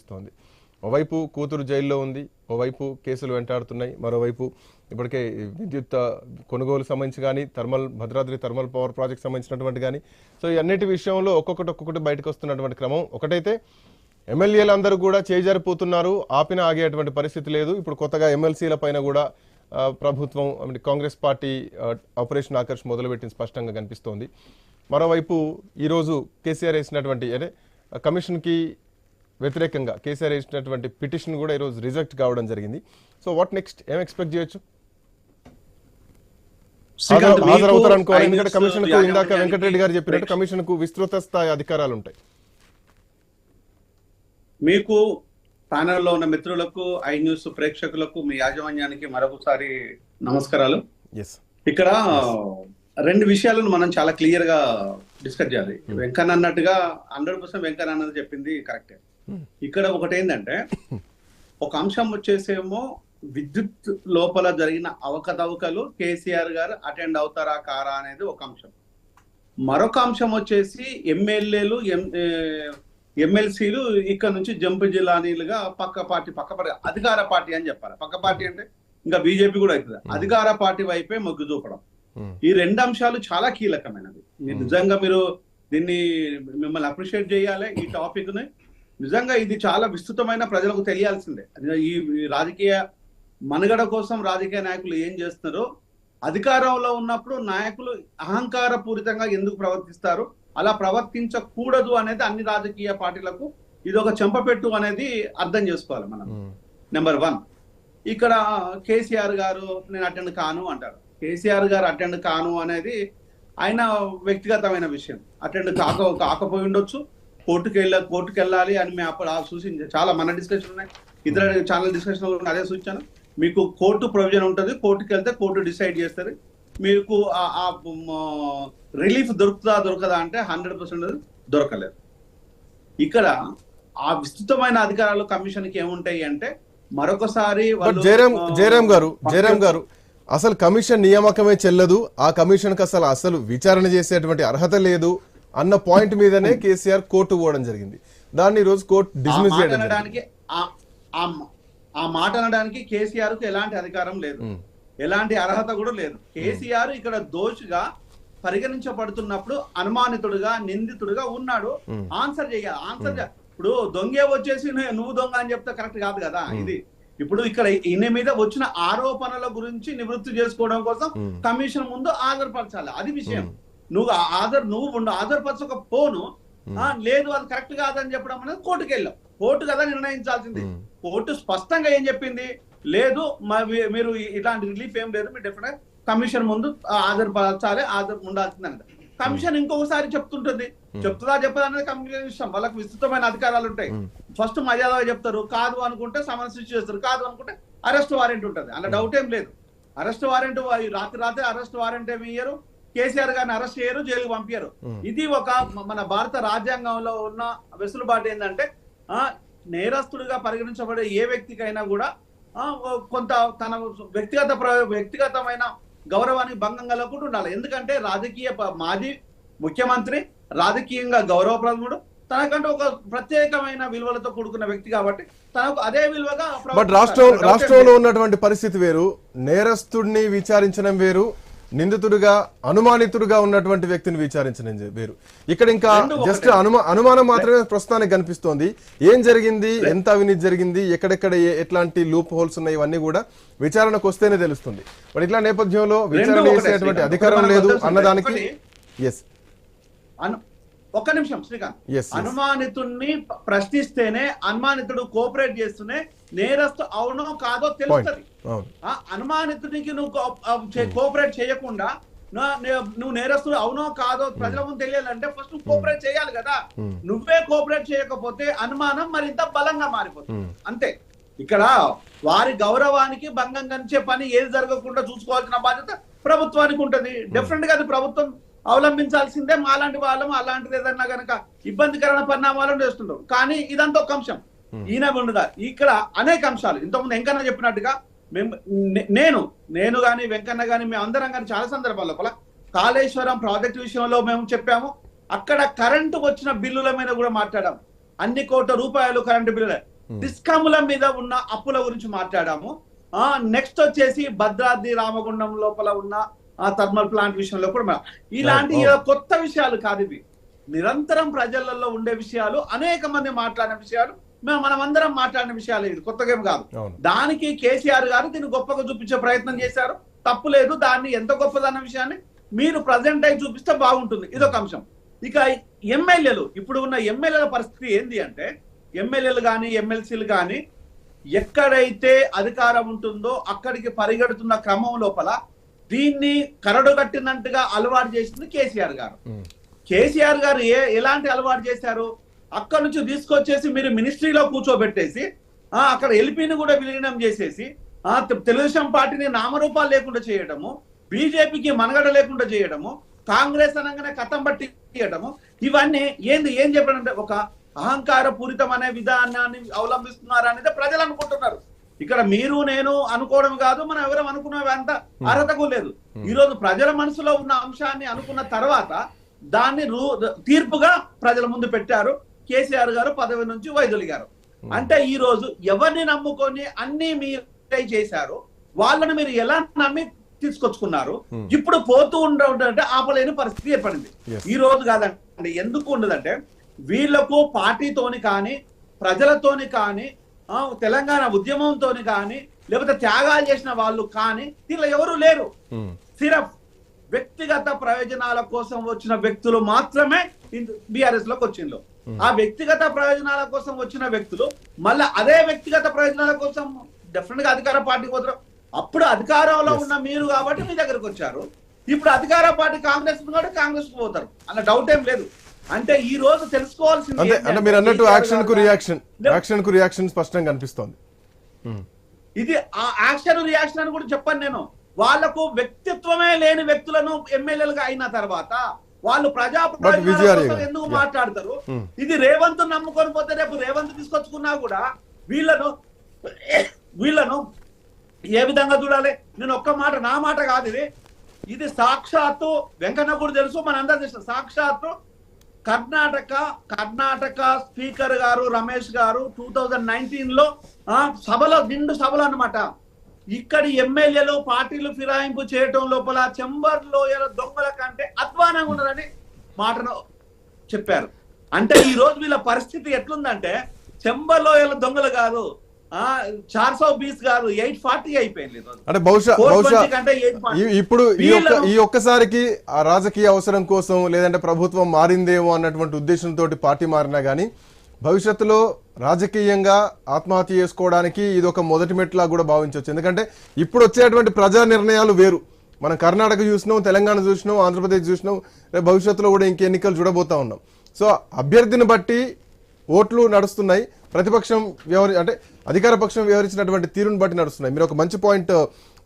కనిపిస్తోంది ఓవైపు కూతురు జైల్లో ఉంది ఓవైపు కేసులు వెంటాడుతున్నాయి మరోవైపు ఇప్పటికే విద్యుత్ కొనుగోలు సంబంధించి కానీ thermal Bhadradri thermal power project సంబంధించినటువంటి కానీ సో ఇవన్నిటి విషయంలో ఒక్కొక్కటి ఒక్కొక్కటి బయటకు వస్తున్నటువంటి క్రమం. ఒకటైతే ఎమ్మెల్యేలు అందరూ కూడా చేజారిపోతున్నారు ఆపిన ఆగేటువంటి పరిస్థితి లేదు. ఇప్పుడు కొత్తగా ఎమ్మెల్సీల పైన కూడా ప్రభుత్వం కాంగ్రెస్ పార్టీ ఆపరేషన్ ఆకర్ష్ మొదలుపెట్టింది స్పష్టంగా కనిపిస్తోంది. మరోవైపు ఈరోజు కేసీఆర్ వేసినటువంటి అంటే కమిషన్కి వ్యతిరేకంగా కేసీఆర్ వేసినటువంటి పిటిషన్ కూడా ఈరోజు రిజెక్ట్ కావడం జరిగింది. So what next? ఏం ఎక్స్పెక్ట్ చేయొచ్చు? హాజరవుతారు అనుకోవాలి ఎందుకంటే కమిషన్కు ఇందాక వెంకటరెడ్డి గారు చెప్పినట్టు కమిషన్కు విస్తృత స్థాయి అధికారాలు ఉంటాయి మీకు ప్యానెల్లో ఉన్న మిత్రులకు ఐ న్యూస్ ప్రేక్షకులకు మీ యాజమాన్యానికి మరొకసారి నమస్కారాలు. ఎస్ ఇక్కడ రెండు విషయాలను మనం చాలా క్లియర్గా డిస్కస్ చేయాలి. వెంకన్న అన్నట్టుగా హండ్రెడ్ పర్సెంట్ వెంకన్న అన్నది చెప్పింది కరెక్టే. ఇక్కడ ఒకటి ఏంటంటే ఒక అంశం వచ్చేసేమో విద్యుత్ లోపల జరిగిన అవకతవకలు కేసీఆర్ గారు అటెండ్ అవుతారా కారా అనేది ఒక అంశం. మరొక అంశం వచ్చేసి ఎమ్మెల్యేలు ఎమ్మెల్సీలు ఇక్కడ నుంచి జంపు జిల్లానీలుగా పక్క పార్టీ పక్క పార్టీ అధికార పార్టీ అని చెప్పాలి. పక్క పార్టీ అంటే ఇంకా బీజేపీ కూడా అవుతుంది. అధికార పార్టీ వైపే మొగ్గు చూపడం. ఈ రెండు అంశాలు చాలా కీలకమైనవి. నిజంగా మీరు దీన్ని మిమ్మల్ని అప్రిషియేట్ చేయాలి ఈ టాపిక్ని నిజంగా ఇది చాలా విస్తృతమైన ప్రజలకు తెలియాల్సిందే. ఈ రాజకీయ మనుగడ కోసం రాజకీయ నాయకులు ఏం చేస్తున్నారో అధికారంలో ఉన్నప్పుడు నాయకులు అహంకార పూరితంగా ఎందుకు ప్రవర్తిస్తారు అలా ప్రవర్తించకూడదు అనేది అన్ని రాజకీయ పార్టీలకు ఇది ఒక చెంపపెట్టు అనేది అర్థం చేసుకోవాలి మనం. నెంబర్ వన్ ఇక్కడ కేసీఆర్ గారు నేను అటెండ్ కాను అంటారు. కేసీఆర్ గారు అటెండ్ కాను అనేది ఆయన వ్యక్తిగతమైన విషయం. అటెండ్ కాక కాకపోయి ఉండొచ్చు. కోర్టుకు వెళ్ళ కోర్టుకు వెళ్ళాలి అని మేము అప్పుడు ఆ సూచించ చాలా మన డిస్కషన్ ఉన్నాయి. ఇతర ఛానల్ డిస్కషన్ అదే సూచించాను. మీకు కోర్టు ప్రొవిజన్ ఉంటుంది కోర్టుకు వెళ్తే కోర్టు డిసైడ్ చేస్తుంది మీకు ఆ- రిలీఫ్ దొరుకుతుందా దొరకదా అంటే హండ్రెడ్ పర్సెంట్ దొరకలేదు. ఇక్కడ ఆ విస్తృతమైన అధికారాలు కమిషన్కి ఏముంటాయి అంటే మరొకసారి జయరామ్ జయరామ్ గారు జయరామ్ గారు అసలు కమిషన్ నియామకమే చెల్లదు ఆ కమిషన్కు అసలు అసలు విచారణ చేసేటువంటి అర్హత లేదు అన్న పాయింట్ మీదనే కేసీఆర్ కోర్టు పోవడం జరిగింది. దాన్ని రోజు కోర్టు డిస్మిస్ చేయడం ఆ- మాట అనడానికి కేసీఆర్కు ఎలాంటి అధికారం లేదు. ఎలాంటి అర్హత కూడా లేదు. కేసీఆర్ ఇక్కడ దోషిగా పరిగణించబడుతున్నప్పుడు అనుమానితుడుగా నిందితుడుగా ఉన్నాడు. ఆన్సర్ చేయాలి ఆన్సర్ ఇప్పుడు దొంగే వచ్చేసి నువ్వు దొంగ అని చెప్తే కరెక్ట్ కాదు కదా ఇది. ఇప్పుడు ఇక్కడ ఈయన మీద వచ్చిన ఆరోపణల గురించి నివృత్తి చేసుకోవడం కోసం. కమిషన్ ముందు ఆధారపరచాలి అది విషయం. నువ్వు ఆధార్ నువ్వు ఉండు ఆధారపరచక పోను ఆ, లేదు అది కరెక్ట్ కాదని చెప్పడం అనేది కోర్టుకు వెళ్ళావు కోర్టు కదా నిర్ణయించాల్సింది. కోర్టు స్పష్టంగా ఏం చెప్పింది? లేదు మీరు ఇలాంటి రిలీఫ్ ఏం లేదు మీరు డెఫినెట్ కమిషన్ ముందు ఆధారపరచాలి ఆధార్ ఉండాల్సింది అనేది కమిషన్ ఇంకొకసారి చెప్తుంటుంది. చెప్తుందా చెప్పదా అనేది కమిషన్ ఇష్టం వాళ్ళకి విస్తృతమైన అధికారాలు ఉంటాయి. ఫస్ట్ మర్యాదగా చెప్తారు. కాదు అనుకుంటే సమన్ స్విచ్ చేస్తారు. కాదు అనుకుంటే అరెస్ట్ వారెంట్ ఉంటుంది. అలా డౌట్ ఏం లేదు. అరెస్ట్ వారెంట్ రాత్రి రాత్రి అరెస్ట్ వారెంట్ ఏమి ఇయ్యరు? కేసీఆర్ గారిని అరెస్ట్ చేయరు జైలుకి పంపించరు. ఇది ఒక మన భారత రాజ్యాంగంలో ఉన్న వెసులుబాటు ఏంటంటే ఆ నేరస్తుడిగా పరిగణించబడే ఏ వ్యక్తికైనా కూడా కొంత తన వ్యక్తిగత వ్యక్తిగతమైన గౌరవానికి భంగం కలగకుండా ఉండాలి ఎందుకంటే రాజకీయ మాజీ ముఖ్యమంత్రి రాజకీయంగా గౌరవప్రదముడు తనకంటూ ఒక ప్రత్యేకమైన విలువలతో కూడుకున్న వ్యక్తి కాబట్టి తనకు అదే విలువగా బట్. రాష్ట్రం రాష్ట్రంలో. ఉన్నటువంటి పరిస్థితి వేరు నేరస్తుడిని విచారించడం వేరు నిందితుడిగా అనుమానితుడిగా ఉన్నటువంటి వ్యక్తిని విచారించడం జే- వేరు ఇక్కడ ఇంకా. జస్ట్ అనుమా అనుమానం మాత్రమే ప్రస్తుతానికి కనిపిస్తోంది ఏం జరిగింది ఎంత అవినీతి జరిగింది ఎక్కడెక్కడ ఎట్లాంటి లూప్ హోల్స్ ఉన్నాయి ఇవన్నీ కూడా విచారణకు వస్తేనే తెలుస్తుంది బట్ ఇట్లా నేపథ్యంలో విచారణ చేసేటువంటి. అధికారం లేదు అన్నదానికి. ఎస్ ఒక్క నిమిషం శ్రీకాంత్. అనుమానితుడిని ప్ర- ప్రశ్నిస్తేనే అనుమానితుడు కోఆపరేట్ చేస్తూనే నేరస్తు అవునో కాదో తెలుస్తుంది. అనుమానితుడికి నువ్వు చే- కోఆపరేట్ చేయకుండా నువ్వు నేరస్తుడు అవునో కాదో ప్రజల ముందు తెలియాలంటే ఫస్ట్ నువ్వు కోఆపరేట్ చేయాలి కదా. Hmm. నువ్వే కోఆపరేట్ చేయకపోతే అనుమానం మరింత బలంగా మారిపోతుంది. Hmm. అంతే. ఇక్కడ వారి గౌరవానికి భంగం కలిచే పని ఏది జరగకుండా చూసుకోవాల్సిన బాధ్యత ప్రభుత్వానికి ఉంటది. డెఫినెట్గా అది ప్రభుత్వం అవలంబించాల్సిందే మాలాంటి వాళ్ళం అలాంటిది ఏదన్నా గనక ఇబ్బందికరమైన పరిణామాలను చేస్తుంటాం కానీ ఇదంతా ఒక అంశం. ఈయన ఉండగా ఇక్కడ అనేక అంశాలు. ఇంతకుముందు వెంకన్న చెప్పినట్టుగా మేము నేను నేను గాని వెంకన్న గాని మేము అందరం కానీ చాలా సందర్భాల లోపల కాళేశ్వరం ప్రాజెక్ట్ విషయంలో మేము చెప్పాము. అక్కడ కరెంటు వచ్చిన బిల్లుల మీద కూడా మాట్లాడాం అన్ని కోట్ల రూపాయలు కరెంటు బిల్లులే. డిస్కముల మీద ఉన్న అప్పుల గురించి మాట్లాడాము. ఆ నెక్స్ట్ వచ్చేసి భద్రాద్రి రామగుండం లోపల ఉన్న ఆ థర్మల్ ప్లాంట్ విషయంలో కూడా ఇలాంటి. కొత్త విషయాలు కాదు ఇవి. నిరంతరం ప్రజలలో ఉండే విషయాలు అనేక మంది మాట్లాడిన విషయాలు మేము మనమందరం మాట్లాడిన విషయాలు ఇది కొత్తగా కాదు. దానికి కేసీఆర్ గారు దీన్ని గొప్పగా చూపించే ప్రయత్నం చేశారు. తప్పు లేదు. దాన్ని ఎంత గొప్పదన్న విషయాన్ని మీరు ప్రజెంట్ అయి చూపిస్తే బాగుంటుంది. ఇదొక అంశం. ఇక ఎమ్మెల్యేలు ఇప్పుడు ఉన్న ఎమ్మెల్యేల పరిస్థితి ఏంది అంటే ఎమ్మెల్యేలు కానీ ఎమ్మెల్సీలు కానీ ఎక్కడైతే అధికారం ఉంటుందో అక్కడికి పరిగెడుతున్న క్రమం లోపల దీన్ని కరడు కట్టినట్టుగా అలవాటు చేసింది కేసీఆర్ గారు. కేసీఆర్ గారు ఏ ఎలాంటి అలవాటు చేశారు? అక్కడ నుంచి తీసుకొచ్చేసి మీరు మినిస్ట్రీలో కూర్చోబెట్టేసి ఆ అక్కడ ఎల్పీని కూడా విలీనం చేసేసి ఆ తెలుగుదేశం పార్టీని నామరూపాలు లేకుండా చేయడము బీజేపీకి మనగడ లేకుండా చేయడము కాంగ్రెస్ అనగానే కథం పట్టి చేయడము ఇవన్నీ ఏంది ఏం చెప్పాడంటే ఒక అహంకార పూరితం అనే విధానాన్ని అవలంబిస్తున్నారు అనేది ప్రజలు అనుకుంటున్నారు. ఇక్కడ మీరు నేను అనుకోవడం కాదు మనం ఎవరం అనుకున్నవి అంత అర్హతకు లేదు. ఈ రోజు ప్రజల మనసులో ఉన్న అంశాన్ని అనుకున్న తర్వాత దాన్ని తీర్పుగా ప్రజల ముందు పెట్టారు. కేసీఆర్ గారు పదవి నుంచి వైదొలిగారు అంటే ఈ రోజు ఎవరిని నమ్ముకొని అన్ని మీరే చేశారు వాళ్ళని మీరు ఎలా నమ్మి తీసుకొచ్చుకున్నారు. ఇప్పుడు పోతూ ఉండే ఆపలేని పరిస్థితి ఏర్పడింది. ఈ రోజు కాదండి. ఎందుకు ఉండదంటే వీళ్ళకు పార్టీతోని కానీ ప్రజలతోని కానీ తెలంగాణ ఉద్యమంతోని కానీ లేకపోతే త్యాగాలు చేసిన వాళ్ళు కానీ దీనిలో ఎవరు లేరు. సిరఫ్ వ్యక్తిగత ప్రయోజనాల కోసం వచ్చిన వ్యక్తులు మాత్రమే బీఆర్ఎస్లోకి వచ్చిండ్రు. ఆ వ్యక్తిగత ప్రయోజనాల కోసం వచ్చిన వ్యక్తులు మళ్ళీ అదే వ్యక్తిగత ప్రయోజనాల కోసం డెఫినెట్గా అధికార పార్టీకి పోతారు. అప్పుడు అధికారంలో ఉన్న మీరు కాబట్టి మీ దగ్గరకు వచ్చారు. ఇప్పుడు అధికార పార్టీ కాంగ్రెస్ కాబట్టి కాంగ్రెస్కు పోతారు. అన్న డౌట్ ఏం లేదు. అంటే ఈ రోజు తెలుసుకోవాల్సింది అంటే మీరు అన్నట్టు యాక్షన్కు రియాక్షన్. యాక్షన్కు రియాక్షన్ స్పష్టంగా కనిపిస్తోంది. ఇది ఆ యాక్షన్ రియాక్షన్ అని కూడా చెప్పాను నేను వాళ్ళకు వ్యక్తిత్వమే లేని వ్యక్తులను ఎమ్మెల్యేలుగా అయిన తర్వాత వాళ్ళు ప్రజా ఎందుకు. మాట్లాడతారు. ఇది రేవంత్ నమ్ముకొని పోతే రేపు రేవంత్ తీసుకొచ్చుకున్నా కూడా వీళ్ళను వీళ్ళను ఏ విధంగా చూడాలి నేను ఒక్క మాట నా మాట కాదు ఇది ఇది సాక్షాత్తు వెంకన్న కూడా తెలుసు మన అందరూ తెలుసు సాక్షాత్తు కర్ణాటక కర్ణాటక స్పీకర్ గారు రమేష్ గారు టూ థౌజండ్ నైన్టీన్లో సభలో నిండు సభలో అనమాట ఇక్కడి ఎమ్మెల్యేలు పార్టీలు ఫిరాయింపు చేయటం లోపల చెంబర్ లోయల దొంగల కంటే అధ్వానంగా ఉన్నారని మాటను చెప్పారు. అంటే ఈ రోజు వీళ్ళ పరిస్థితి ఎట్లుందంటే చెంబర్ లోయల దొంగలు కాదు. చార్ సో బీస్ కాదు ఎయిట్ ఫార్టీ అయిపోయింది. అంటే బహుశా 420 బహుశా కంటే 840. ఈ- ఇప్పుడు ఈ ఒక్కసారికి ఆ రాజకీయ అవసరం కోసం లేదంటే ప్రభుత్వం మారిందేమో అన్నటువంటి ఉద్దేశంతో పార్టీ మారినా కానీ భవిష్యత్తులో రాజకీయంగా ఆత్మహత్య చేసుకోవడానికి ఇది ఒక మొదటి మెట్లా కూడా భావించవచ్చు ఎందుకంటే ఇప్పుడు వచ్చేటువంటి ప్రజా నిర్ణయాలు వేరు మనం కర్ణాటక చూసినాం తెలంగాణ చూసినాం ఆంధ్రప్రదేశ్ చూసినాం రేపు భవిష్యత్తులో కూడా ఇంక ఎన్నికలు చూడబోతా ఉన్నాం సో అభ్యర్థిని బట్టి ఓట్లు నడుస్తున్నాయి ప్రతిపక్షం వ్యవహరి అంటే అధికార పక్షం వ్యవహరించినటువంటి తీరుని బట్టి నడుస్తున్నాయి. మీరు ఒక మంచి పాయింట్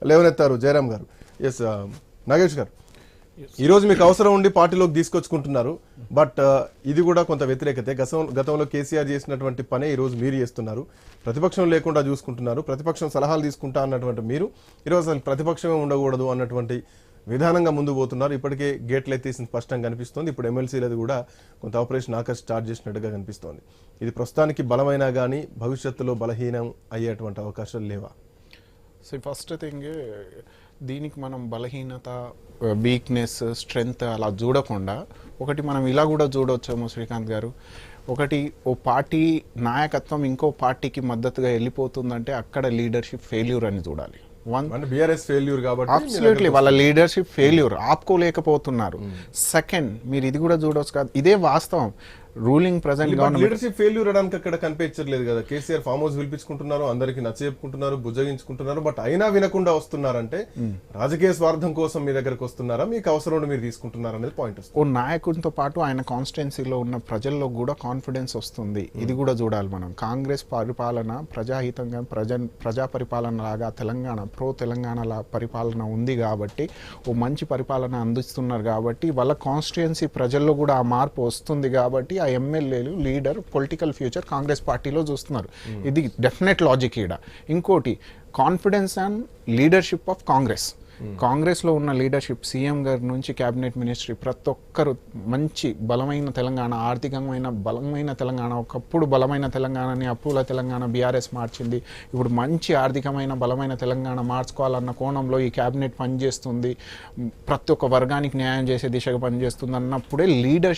లేవనెత్తారు జయరామ్ గారు. ఎస్ నాగేష్ గారు. ఈ రోజు మీకు అవసరం ఉండి పార్టీలోకి తీసుకొచ్చుకుంటున్నారు. బట్ ఇది కూడా కొంత వ్యతిరేకతే. గతం గతంలో కేసీఆర్ చేసినటువంటి పనే ఈ రోజు మీరు చేస్తున్నారు. ప్రతిపక్షం లేకుండా చూసుకుంటున్నారు. ప్రతిపక్షం సలహాలు తీసుకుంటా అన్నటువంటి మీరు. ఈరోజు అసలు ప్రతిపక్షమే ఉండకూడదు అన్నటువంటి విధానంగా ముందు పోతున్నారు. ఇప్పటికే గేట్లు ఎత్తేసి స్పష్టంగా కనిపిస్తోంది. ఇప్పుడు ఎమ్మెల్సీలది కూడా కొంత ఆపరేషన్ ఆకర్ స్టార్ట్ చేసినట్టుగా కనిపిస్తోంది. ఇది ప్రస్తుతానికి బలమైనా కానీ భవిష్యత్తులో బలహీనం అయ్యేటువంటి అవకాశాలు లేవా? సో ఫస్ట్ థింగ్ దీనికి మనం బలహీనత వీక్నెస్ స్ట్రెంగ్త్ అలా చూడకుండా ఒకటి మనం ఇలా కూడా చూడవచ్చేమో శ్రీకాంత్ గారు. ఒకటి ఓ పార్టీ నాయకత్వం ఇంకో పార్టీకి మద్దతుగా వెళ్ళిపోతుందంటే అక్కడ లీడర్షిప్ ఫెయిల్యూర్ అని చూడాలి. బీఆర్ఎస్ ఫెయిల్యూర్ కాబట్టి అబ్సల్యూట్లీ వాళ్ళ లీడర్షిప్ ఫెయిల్యూర్ ఆపుకోలేకపోతున్నారు. సెకండ్ మీరు ఇది కూడా చూడవచ్చు కాదు. ఇదే వాస్తవం. రూలింగ్ ప్రజెంట్ లీడర్షిప్ ఫెయిల్యూర్ అనడానికి అక్కడ కనిపించట్లేదు కదా. కేసీఆర్ ఫామ్ హౌస్ పిలిపించుకుంటున్నారు అందరికి నచ్చ చెప్పుకుంటున్నారు బుజ్జగించుకుంటున్నారు బట్ అయినా వినకుండా వస్తున్నారంటే రాజకీయ స్వార్థం కోసం మీ దగ్గరకు వస్తున్నారా? మీకు అవసరం మీరు తీసుకుంటున్నారా అనేది పాయింట్ వస్తుంది. ఓ నాయకునితో పాటు ఆయన కాన్స్టిట్యున్సీలో ఉన్న ప్రజల్లో కూడా కాన్ఫిడెన్స్ వస్తుంది. ఇది కూడా చూడాలి మనం. కాంగ్రెస్ పరిపాలన ప్రజాహితంగా ప్రజ ప్రజా పరిపాలన లాగా తెలంగాణ ప్రో తెలంగాణ పరిపాలన ఉంది కాబట్టి ఓ మంచి పరిపాలన అందిస్తున్నారు కాబట్టి వాళ్ళ కాన్స్టిట్యున్సీ ప్రజల్లో కూడా ఆ మార్పు వస్తుంది కాబట్టి ఆ ఎమ్మెల్యేలు లీడర్ పొలిటికల్ ఫ్యూచర్ కాంగ్రెస్ పార్టీలో చూస్తున్నారు. ఇది డెఫినెట్ లాజిక్ ఈడ. ఇంకోటి confidence and leadership of Congress. కాంగ్రెస్లో ఉన్న లీడర్షిప్ సీఎం గారి నుంచి క్యాబినెట్ మినిస్ట్రీ ప్రతి ఒక్కరు మంచి బలమైన తెలంగాణ ఆర్థికమైన బలమైన తెలంగాణ ఒకప్పుడు బలమైన తెలంగాణని అప్పుల తెలంగాణ బీఆర్ఎస్ మార్చింది. ఇప్పుడు మంచి ఆర్థికమైన బలమైన తెలంగాణ మార్చుకోవాలన్న కోణంలో ఈ క్యాబినెట్ పనిచేస్తుంది. ప్రతి ఒక్క వర్గానికి న్యాయం చేసే దిశగా పనిచేస్తుంది అన్నప్పుడే లీడర్షిప్